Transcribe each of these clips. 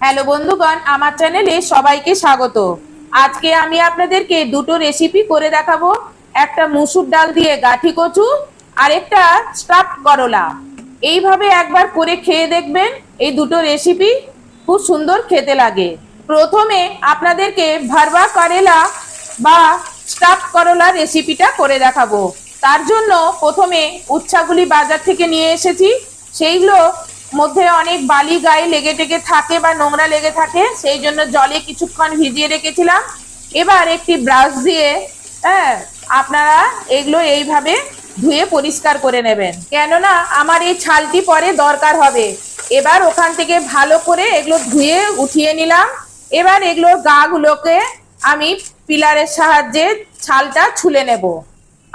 Hello বন্ধুগণ, আমার চ্যানেলে সবাইকে স্বাগত। আজকে আমি আপনাদেরকে দুটো রেসিপি করে দেখাবো। একটা মুসুর ডাল দিয়ে গাঠি কচু, আর একটা স্টাফ করলা। এইভাবে একবার করে খেয়ে দেখবেন এই দুটো রেসিপি খুব সুন্দর খেতে লাগে। প্রথমে আপনাদেরকে ভারবা করেলা বা স্টাফ করলা রেসিপিটা করে দেখাবো। তার জন্য প্রথমে উচ্ছাগুলি বাজার থেকে নিয়ে এসেছি। সেইগুলো মধ্যে অনেক বালি গায়ে লেগে টেগে থাকে বা নোংরা লেগে থাকে, সেই জন্য জলে কিছুক্ষণ ভিজিয়ে রেখেছিলাম। এবার একটি ব্রাশ দিয়ে হ্যাঁ আপনারা এগুলো এইভাবে ধুয়ে পরিষ্কার করে নেবেন। কেননা আমার এই ছালটি পরে দরকার হবে। এবার ওখান থেকে ভালো করে এগুলো ধুয়ে উঠিয়ে নিলাম। এবার এগুলোর গাগুলোকে আমি পিলারের সাহায্যে ছালটা ছুলে নেব।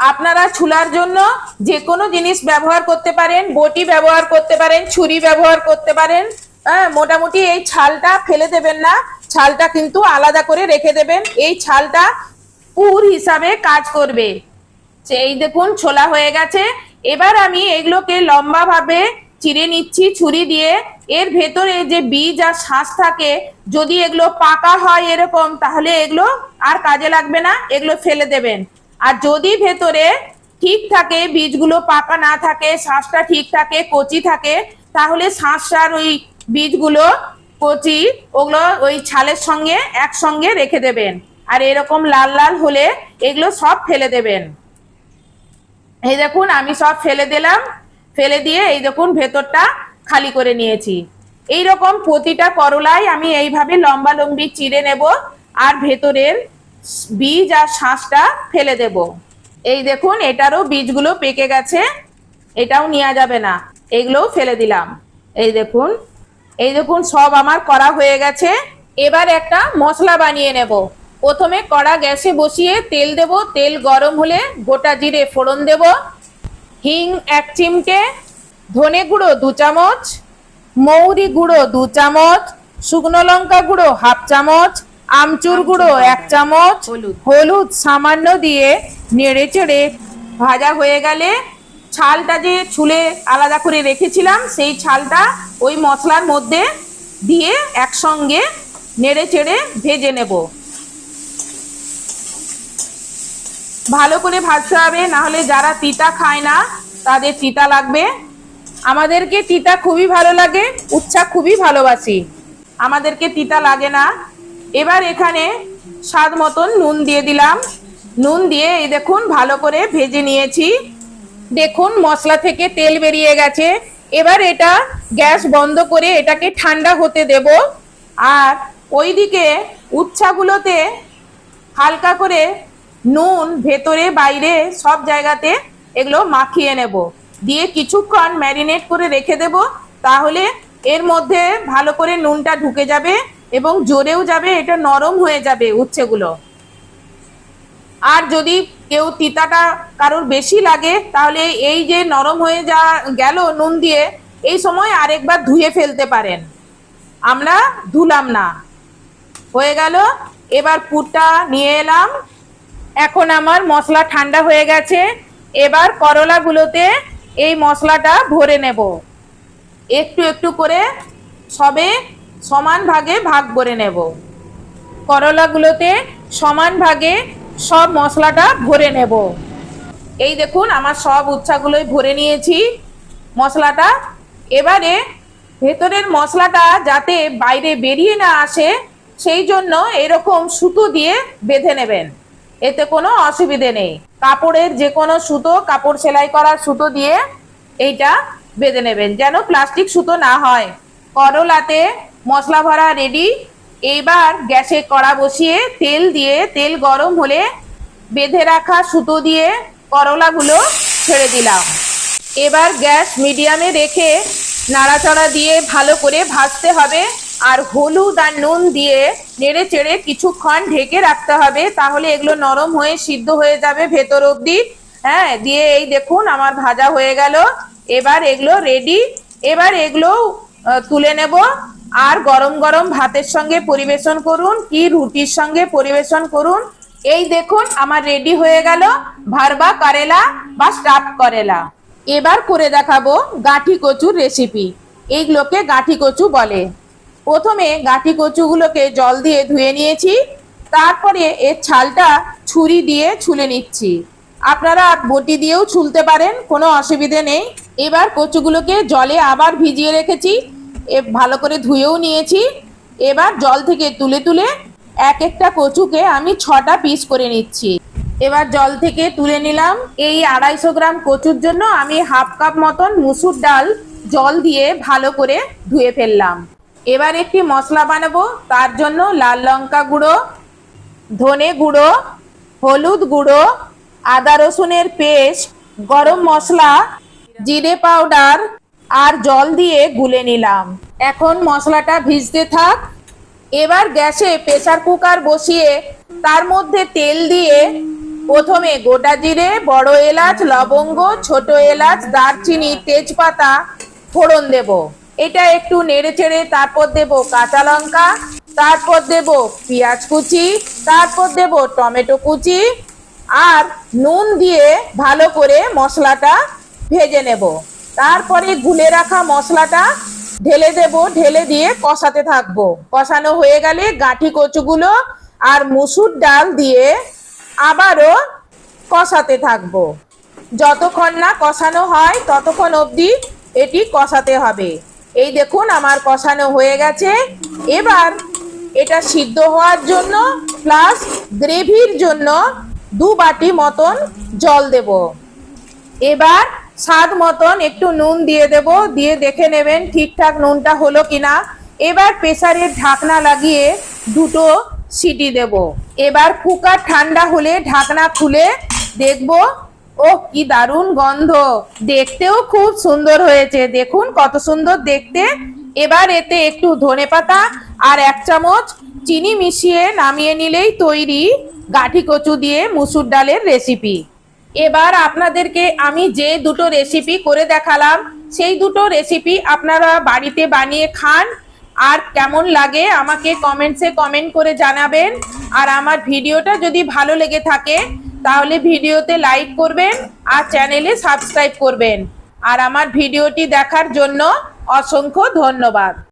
আপনারা ছুলার জন্য যে কোনো জিনিস ব্যবহার করতে পারেন, বটি ব্যবহার করতে পারেন, ছুরি ব্যবহার করতে পারেন হ্যাঁ মোটামুটি এই ছালটা ফেলে দেবেন না, ছালটা কিন্তু আলাদা করে রেখে দেবেন, এই ছালটা পুর হিসাবে কাজ করবে। সেই দেখুন, ছোলা হয়ে গেছে। এবার আমি এগুলোকে লম্বাভাবে চিড়ে নিচ্ছি, ছুরি দিয়ে। এর ভেতরে যে বীজ আর শ্বাস থাকে, যদি এগুলো পাকা হয় এরকম, তাহলে এগুলো আর কাজে লাগবে না, এগুলো ফেলে দেবেন। আর যদি ভেতরে ঠিক থাকে, বীজগুলো পাকা না থাকে, শ্বাসটা ঠিক থাকে, কচি থাকে, তাহলে শ্বাসটার ওই বীজগুলো কচি, ওগুলো ওই ছালের সঙ্গে একসঙ্গে রেখে দেবেন। আর এরকম লাল লাল হলে এগুলো সব ফেলে দেবেন। এই দেখুন, আমি সব ফেলে দিলাম। ফেলে দিয়ে এই দেখুন, ভেতরটা খালি করে নিয়েছি। এই রকম প্রতিটা করলাই আমি এইভাবে লম্বা লম্বি চিড়ে নেব। আর ভেতরের বীজ আর শাঁসটা ফেলে দেব। এই দেখুন, এটারও বীজগুলো পেকে গেছে। এটাও নেওয়া যাবে না। এগুলোও ফেলে দিলাম। এই দেখুন এই দেখুন, সব আমার করা হয়ে গেছে। এবার একটা মশলা বানিয়ে নেব। প্রথমে কড়া গ্যাসে বসিয়ে তেল দেব। তেল গরম হলে গোটা জিরে ফোড়ন দেব। হিং এক চিমটে, ধনে গুঁড়ো দু চামচ, মৌরি গুঁড়ো দু চামচ, শুকনো লঙ্কা গুঁড়ো হাফ চামচ আমচুর গুঁড়ো এক চামচ হলুদ। হলুদ সামান্য দিয়ে নেড়ে চেড়ে ভাজা হয়ে গেলে ছালটা যে ছুলে আলাদা করে রেখেছিলাম সেই ছালটা ওই মশলার মধ্যে দিয়ে একসঙ্গে নেড়ে চেড়ে ভেজে নেব। ভালো করে ভাজতে হবে না হলে যারা তিতা খায় না তাদের তিতা লাগবে। আমাদেরকে তিতা খুবই ভালো লাগে উচ্ছা খুবই ভালোবাসি। আমাদেরকে তিতা লাগে না। এবার এখানে স্বাদ মতন নুন দিয়ে দিলাম। নুন দিয়ে এই দেখুন ভালো করে ভেজে নিয়েছি। দেখুন মশলা থেকে তেল বেরিয়ে গেছে। এবার এটা গ্যাস বন্ধ করে এটাকে ঠান্ডা হতে দেব। আর ওইদিকে উচ্ছাগুলোতে হালকা করে নুন ভেতরে, বাইরে সব জায়গাতে এগুলো মাখিয়ে নেব। দিয়ে কিছুক্ষণ ম্যারিনেট করে রেখে দেব। তাহলে এর মধ্যে ভালো করে নুনটা ঢুকে যাবে। এবং জোরেও যাবে, এটা নরম হয়ে যাবে উচ্ছেগুলো। আর যদি কেউ তিতাটা কারোর বেশি লাগে, তাহলে এই যে নরম হয়ে যা গেল নুন দিয়ে, এই সময় আরেকবার ধুয়ে ফেলতে পারেন। আমরা ধুলাম না। হয়ে গেল, এবার পুরটা নিয়ে এলাম। এখন আমার মশলা ঠান্ডা হয়ে গেছে, এবার করলাগুলোতে এই মশলাটা ভরে নেব। একটু একটু করে সবে সমান ভাগে ভাগ করে নেব। করলাগুলোতে সমান ভাগে সব মশলাটা ভরে নেব। এই দেখুন, আমার সব উচ্ছাগুলোই ভরে নিয়েছি মশলাটা। এবারে ভেতরের মশলাটা যাতে বাইরে বেরিয়ে না আসে, সেই জন্য এরকম সুতো দিয়ে বেঁধে নেবেন। এতে কোনো অসুবিধে নেই। কাপড়ের যে কোনো সুতো, কাপড় সেলাই করার সুতো দিয়ে এইটা বেঁধে নেবেন, যেন প্লাস্টিক সুতো না হয়। করলাতে মশলা ভরা রেডি এইবার গ্যাসে কড়া বসিয়ে তেল দিয়ে, তেল গরম হলে বেঁধে রাখা সুতো দিয়ে করলাগুলো ছেড়ে দিলাম। এবার গ্যাস মিডিয়ামে রেখে নাড়াচাড়া দিয়ে ভালো করে ভাজতে হবে আর হলুদ আর নুন দিয়ে নেড়ে চেড়ে কিছুক্ষণ ঢেকে রাখতে হবে তাহলে এগুলো নরম হয়ে সিদ্ধ হয়ে যাবে ভেতর অবধি। হ্যাঁ দিয়ে এই দেখুন আমার ভাজা হয়ে গেল। এবার এগুলো রেডি এবার এগুলো তুলে নেব। আর গরম গরম ভাতের সঙ্গে পরিবেশন করুন, কি রুটির সঙ্গে পরিবেশন করুন। এই দেখুন, আমার রেডি হয়ে গেল ভারবা করেলা বা স্টাফ করেলা। এবার করে দেখাবো গাঁঠি কচুর রেসিপি এইগুলোকে গাঠি কচু বলে। প্রথমে গাঁঠি কচুগুলোকে জল দিয়ে ধুয়ে নিয়েছি। তারপরে এর ছালটা ছুরি দিয়ে ছুলে নিচ্ছি। আপনারা বটি দিয়েও ছুলতে পারেন, কোনো অসুবিধে নেই। এবার কচুগুলোকে জলে আবার ভিজিয়ে রেখেছি। এ ভালো করে ধুয়েও নিয়েছি। এবার জল থেকে তুলে তুলে এক একটা কচুকে আমি ছটা পিস করে নিচ্ছি। এবার জল থেকে তুলে নিলাম। এই আড়াইশো গ্রাম কচুর জন্য আমি হাফ কাপ মতন মুসুর ডাল জল দিয়ে ভালো করে ধুয়ে ফেললাম। এবার একটি মশলা বানাবো। তার জন্য লাল লঙ্কা গুঁড়ো, ধনে গুঁড়ো, হলুদ গুঁড়ো, আদা রসুনের পেস্ট, গরম মশলা, জিরে পাউডার আর জল দিয়ে গুলে নিলাম। এখন মশলাটা ভিজতে থাক। এবার গ্যাসে প্রেসার কুকার বসিয়ে তার মধ্যে তেল দিয়ে প্রথমে গোটা জিরে, বড় এলাচ, লবঙ্গ, ছোট এলাচ, দারচিনি, তেজপাতা ফোড়ন দেব। এটা একটু নেড়ে চেড়ে তারপর দেব কাঁচা লঙ্কা, তারপর দেব পেঁয়াজ কুচি, তারপর দেব টমেটো কুচি আর নুন দিয়ে ভালো করে মশলাটা ভেজে নেব। তারপরে গুলে রাখা মশলাটা ঢেলে দেব, ঢেলে দিয়ে কষাতে থাকব। কষানো হয়ে গেলে গাঁঠি কচুগুলো আর মুসুর ডাল দিয়ে আবারও কষাতে থাকব। যতক্ষণ না কষানো হয় ততক্ষণ অবধি এটি কষাতে হবে। এই দেখুন আমার কষানো হয়ে গেছে। এবার এটা সিদ্ধ হওয়ার জন্য প্লাস গ্রেভির জন্য দু বাটি মতন জল দেব। এবার স্বাদ মতন একটু নুন দিয়ে দেব, দিয়ে দেখে নেবেন ঠিকঠাক নুনটা হলো কিনা। এবার প্রেসারের ঢাকনা লাগিয়ে দুটো সিটি দেব। এবার কুকার ঠান্ডা হলে ঢাকনা খুলে দেখব ও কি দারুণ গন্ধ। দেখতেও খুব সুন্দর হয়েছে। দেখুন কত সুন্দর দেখতে। এবার এতে একটু ধনেপাতা আর এক চামচ চিনি মিশিয়ে নামিয়ে নিলেই তৈরি গাঠি কচু দিয়ে মুসুর ডালের রেসিপি এবার আপনাদেরকে আমি যে দুটো রেসিপি করে দেখালাম, সেই দুটো রেসিপি আপনারা বাড়িতে বানিয়ে খান। আর কেমন লাগে আমাকে কমেন্টসে কমেন্ট করে জানাবেন। আর আমার ভিডিওটা যদি ভালো লেগে থাকে, তাহলে ভিডিওতে লাইক করবেন আর চ্যানেলে সাবস্ক্রাইব করবেন। আর আমার ভিডিওটি দেখার জন্য অসংখ্য ধন্যবাদ।